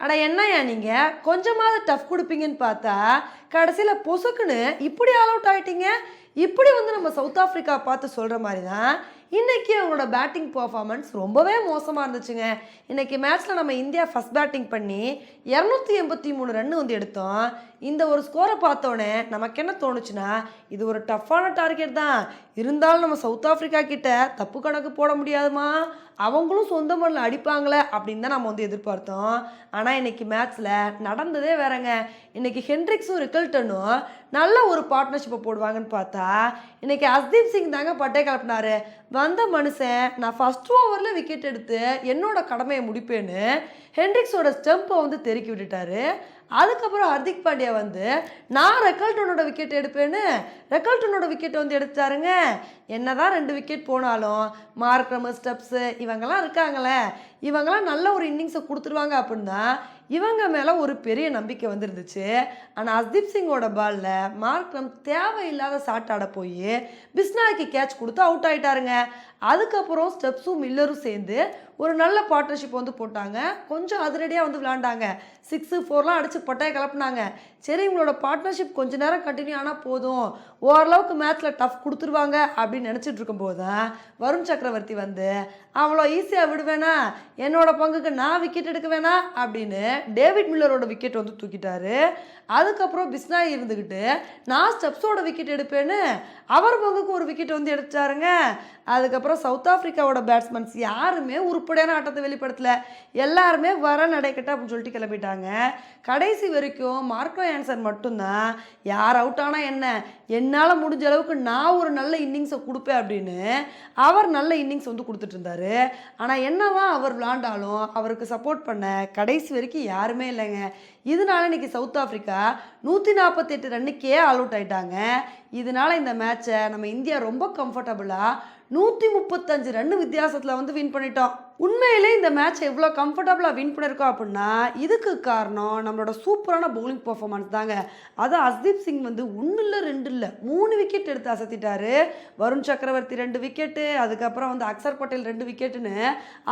அட என்னய்யா நீங்கள் கொஞ்சமாவது டஃப் கொடுப்பீங்கன்னு பார்த்தா கடைசியில் பொசுக்குன்னு இப்படி ஆல் அவுட் ஆகிட்டீங்க இப்படி வந்து நம்ம சவுத் ஆஃப்ரிக்கா பார்த்து சொல்கிற மாதிரி தான் இன்றைக்கி அவங்களோட பேட்டிங் பர்ஃபார்மன்ஸ் ரொம்பவே மோசமாக இருந்துச்சுங்க. இன்றைக்கி மேட்ச்சில் நம்ம இந்தியா ஃபஸ்ட் பேட்டிங் பண்ணி இரநூத்தி எண்பத்தி மூணு ரன் வந்து எடுத்தோம். இந்த ஒரு ஸ்கோரை பார்த்தோன்னே நமக்கு என்ன தோணுச்சுன்னா இது ஒரு டஃப்பான டார்கெட் தான். இருந்தாலும் நம்ம சவுத் ஆஃப்ரிக்கா கிட்ட தப்பு கணக்கு போட முடியாதுமா? அவங்களும் சொந்த மண்ணில் அடிப்பாங்களே அப்படின்னு தான் நம்ம வந்து எதிர்பார்த்தோம். ஆனால் இன்னைக்கு மேட்ச்சில் நடந்ததே வேறங்க. இன்னைக்கு ஹென்ரிக்ஸும் ரிக்கல்டனும் நல்ல ஒரு பார்ட்னர்ஷிப்பை போடுவாங்கன்னு பார்த்தா இன்னைக்கு அஸ்தீப் சிங் தாங்க பட்டே கலப்பினாரு. வந்த மனுஷன் நான் ஃபர்ஸ்ட் ஓவரில் விக்கெட் எடுத்து என்னோட கடமையை முடிப்பேன்னு ஹென்ரிக்ஸோட ஸ்டெம்பை வந்து தெருக்கி விட்டுட்டாரு. அதுக்கப்புறம் ஹர்திக் பாண்டியா வந்து நான் ரெக்கல்டனோட விக்கெட் எடுப்பேன்னு ரெக்கல்டனோட விக்கெட் வந்து எடுத்தாருங்க என்னதான் ரெண்டு விக்கெட் போனாலும் மார்க்ரம் ஸ்டெப்ஸு இவங்கெல்லாம் இருக்காங்களே. இவங்கெல்லாம் நல்ல ஒரு இன்னிங்ஸை கொடுத்துருவாங்க அப்படின்னா இவங்க மேலே ஒரு பெரிய நம்பிக்கை வந்துருந்துச்சு. ஆனால் அஸ்தீப் சிங்கோட பாலில் மார்க்ரம் தேவையில்லாத சாட்டாட போய் பிஸ்னாய்க்கு கேட்ச் கொடுத்து அவுட் ஆகிட்டாருங்க அதுக்கப்புறம் ஸ்டெப்ஸும் மில்லரும் சேர்ந்து ஒரு நல்ல பார்ட்னர்ஷிப் வந்து போட்டாங்க. கொஞ்சம் அதிரடியாக வந்து விளாண்டாங்க சிக்ஸு ஃபோர்லாம் அடித்து பட்டையை கலப்புனாங்க. சரி இவங்களோட பார்ட்னர்ஷிப் கொஞ்ச நேரம் கண்டினியூ ஆனால் போதும். ஓரளவுக்கு மேட்ச்சில் டஃப் கொடுத்துருவாங்க அப்படின்னு நினச்சிட்டு இருக்கும்போது தான் வருண் சக்கரவர்த்தி வந்து அவ்வளோ ஈஸியாக விடுவேனா? என்னோட பங்குக்கு நான் விக்கெட் எடுக்க வேணா அப்படின்னு டேவிட் மில்லரோட விக்கெட் வந்து தூக்கிட்டாரு. அதுக்கப்புறம் பிஸ்னா இருந்துக்கிட்டு நான் ஸ்டெப்ஸோட விக்கெட் எடுப்பேன்னு? அவர் பங்குக்கு ஒரு விக்கெட் வந்து எடுத்தாருங்க. அதுக்கப்புறம் சவுத் ஆஃப்ரிக்காவோட பேட்ஸ்மேன்ஸ் யாருமே உருப்படியான ஆட்டத்தை வெளிப்படுத்தல. எல்லாருமே வர நடைக்கட்ட அப்படின்னு சொல்லிட்டு கிளம்பிட்டாங்க. கடைசி வரைக்கும் மார்க்கோ ஆன்சர் மட்டும்தான். யார் அவுட் ஆனால் என்ன? என்னால் முடிஞ்ச அளவுக்கு நான் ஒரு நல்ல இன்னிங்ஸை கொடுப்பேன் அப்படின்னு அவர் நல்ல இன்னிங்ஸ் வந்து கொடுத்துட்டு இருந்தாரு. ஆனால் என்னதான் அவர் விளாண்டாலும் அவருக்கு சப்போர்ட் பண்ண கடைசி வரைக்கும் யாருமே இல்லைங்க. இதனால இன்னைக்கு சவுத் ஆஃப்ரிக்கா நூற்றி நாற்பத்தெட்டு ரன்னுக்கே ஆல் அவுட் ஆயிட்டாங்க. இதனால இந்த மேட்சை நம்ம இந்தியா ரொம்ப கம்ஃபர்டபுளாக நூற்றி முப்பத்தஞ்சு ரன் வித்தியாசத்தில் வந்து வின் பண்ணிட்டோம். உண்மையிலே இந்த மேட்ச் எவ்வளோ கம்ஃபர்டபுளாக வின் பண்ணியிருக்கோம் அப்படின்னா இதுக்கு காரணம் நம்மளோட சூப்பரான பவுலிங் பர்ஃபார்மன்ஸ் தாங்க. அது அஸ்தீப் சிங் வந்து ஒன்று இல்லை ரெண்டு இல்லை மூணு விக்கெட் எடுத்து அசத்திட்டாரு. வருண் சக்கரவர்த்தி ரெண்டு விக்கெட்டு அதுக்கப்புறம் வந்து அக்சர் பட்டேல் ரெண்டு விக்கெட்டுன்னு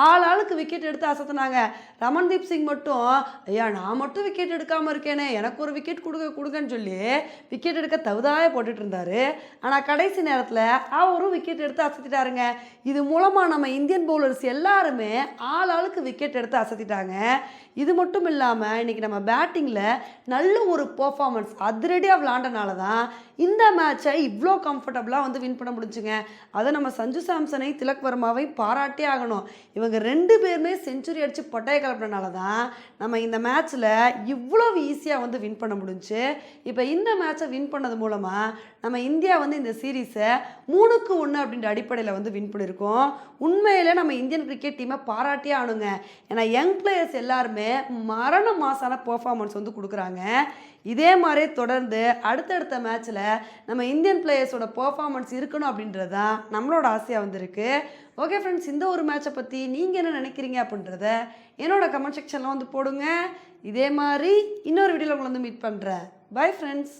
ஆள் ஆளுக்கு விக்கெட் எடுத்து அசத்துனாங்க. ரமன்தீப் சிங் மட்டும் ஐயா நான் மட்டும் விக்கெட் எடுக்காமல் இருக்கேனே எனக்கு ஒரு விக்கெட் கொடுக்க கொடுங்கன்னு சொல்லி விக்கெட் எடுக்க தகுதாய போட்டுட்டு இருந்தார். ஆனால் கடைசி நேரத்தில் அவரும் விக்கெட் எடுத்து அசத்திட்டாருங்க. இது மூலமாக நம்ம இந்தியன் பவுலர்ஸ் எல்லாருமே ஆள் ஆளுக்கு விக்கெட் எடுத்து அசத்திட்டாங்க. இது மட்டும் இல்லாமல் இன்றைக்கி நம்ம பேட்டிங்கில் நல்ல ஒரு பர்ஃபார்மன்ஸ் அதிரடியாக விளாண்டனால தான் இந்த மேட்சை இவ்வளோ கம்ஃபர்டபுளாக வந்து வின் பண்ண முடிஞ்சுங்க. அதை நம்ம சஞ்சு சாம்சனை திலக் வர்மாவை பாராட்டே ஆகணும். இவங்க ரெண்டு பேருமே செஞ்சுரி அடித்து பட்டைய கலப்பினால தான் நம்ம இந்த மேட்ச்சில் இவ்வளோ ஈஸியாக வந்து வின் பண்ண முடிஞ்சுச்சு இப்போ இந்த மேட்சை வின் பண்ணது மூலமாக நம்ம இந்தியா வந்து இந்த சீரீஸை மூணுக்கு ஒன்று அப்படின்ற அடிப்படையில் வந்து வின் பண்ணியிருக்கோம். உண்மையில் நம்ம இந்தியன் கிரிக்கெட் டீமை பாராட்டியே ஆணுங்க ஏன்னா யங் பிளேயர்ஸ் எல்லாருமே மரண மாசான பர்ஃபார்மன்ஸ் வந்து கொடுக்குறாங்க. இதே மாதிரி தொடர்ந்து அடுத்தடுத்த மேட்ச்சில் நம்ம இந்தியன் பிளேயர்ஸோட பர்ஃபார்மன்ஸ் இருக்கணும் அப்படின்றது தான் நம்மளோட ஆசையாக வந்திருக்கு. ஓகே ஃப்ரெண்ட்ஸ் இந்த ஒரு மேட்சை பற்றி நீங்கள் என்ன நினைக்கிறீங்க அப்படின்றத என்னோட கமெண்ட் செக்ஷனில் வந்து போடுங்க. இதே மாதிரி இன்னொரு வீடியோவில் உங்களை வந்து மீட் பண்ணுறேன் பை ஃப்ரெண்ட்ஸ்